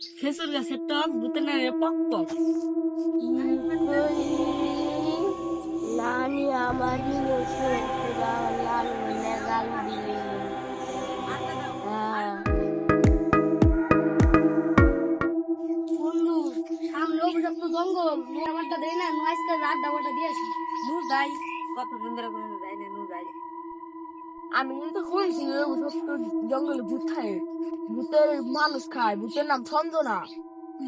খেজুর গাছের টক নাড়ে পক পক নানি আমার লাল গাল দিলি। বন্ধু সামনে অভিশপ্ত জঙ্গল আমারটা দেয় না আজকে রাত দাবাটা দিয়েছি নু যাই কত সুন্দর করে যাই না নু যাই আমি কিন্তু শুনছি জঙ্গলে ভূত খায়। ভূতের মানুষ খায় ভূতের নাম সঞ্জনা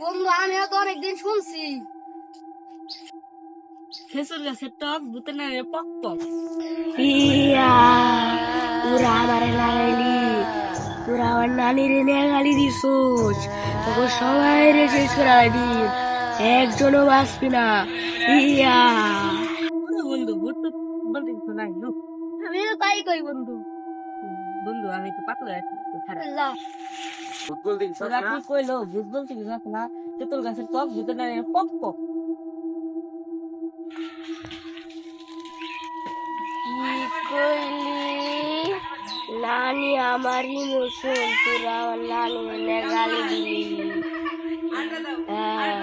বন্ধু আমিও তো অনেকদিন শুনছি। খেজুর গাছের টক ভূতের পক পক ইয়া তোরা আমারে লাগাইলি তোরা আমার নানির নিয়ে গালি দিছোস তখন সবাই রে শেষ করে দিন। একজনও বাঁচবি না। ইয়া। বন্ধু ভূত বলতে নাই নু আমি তো তাই কই বন্ধু? বন্ধু আমি একটু পাতলা আছি আল্লাহ ফুটবল দিন কইলো না তেঁতুল গাছের টক ভূতের নাড়ে পক পক। কি কইলি? নানি আমার ইমোশন তোরা আমার নানি নিয়ে গালি দিলি। হ্যাঁ।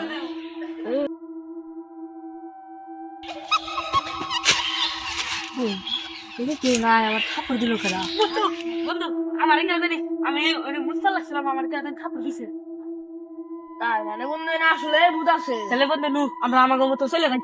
এটা কে নাই আমার থাপ্পড় দিল খেলা বন্ধু বন্ধু আমার কেন জানি আমি বুঝতে লাগছিলাম আমার কেন জানি দিছে। তাই মানে বন্ধু না আসলে ভূত আছে তাহলে বন্ধু নু আমরা আমাকে মতো চলে যাই।